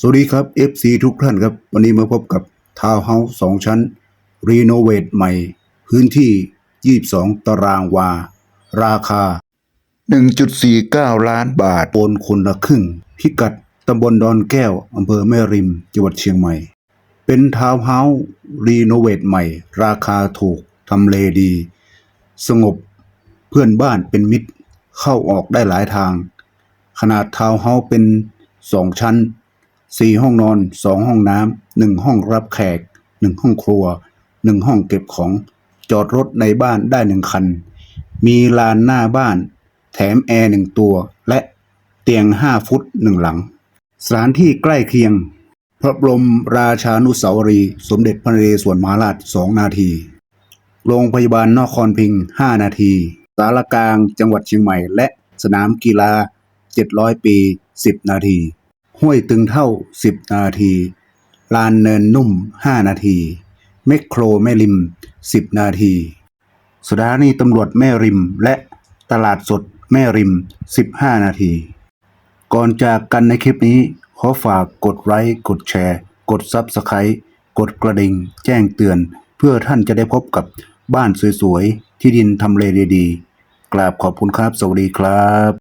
สวัสดีครับ FC ทุกท่านครับ วันนี้มาพบกับทาวน์เฮาส์สองชั้น รีโนเวทใหม่ พื้นที่ 22 ตารางวา ราคา 1.49 ล้านบาทโอนคนละครึ่ง พิกัดตำบลดอนแก้ว อำเภอแม่ริม จังหวัดเชียงใหม่ เป็นทาวน์เฮาส์รีโนเวทใหม่ ราคาถูก ทำเลดี สงบ เพื่อนบ้านเป็นมิตร เข้าออกได้หลายทาง ขนาดทาวน์เฮาส์เป็นสองชั้น สี่ห้องนอนสองห้องน้ำหนึ่งห้องรับแขกหนึ่งห้องครัวหนึ่งห้องเก็บของ จอดรถในบ้านได้หนึ่งคัน มีลานหน้าบ้าน แถมแอร์หนึ่งตัว และเตียงห้าฟุตหนึ่งหลัง สถานที่ใกล้เคียง พระบรมราชานุสาวรีย์สมเด็จพระนเรศวรมหาราชสองนาที โรงพยาบาลนครพิงค์5นาทีสารกลางจังหวัดเชียงใหม่ และสนามกีฬา 700 ปี 10 นาที ห้วยตึงเท่า 10 นาที ลานเนินนุ่ม 5 นาที เมคโครแม่ริม 10 นาที สถานีตำรวจแม่ริมและตลาดสดแม่ริม 15 นาที ก่อนจากกันในคลิปนี้ ขอฝากกดไลค์กดแชร์ กดซับสไคร b ์กดกระดิ่งแจ้งเตือน เพื่อท่านจะได้พบกับบ้านสวยๆ ที่ดินทำเลดีๆ กราบขอบคุณครับ สวัสดีครับ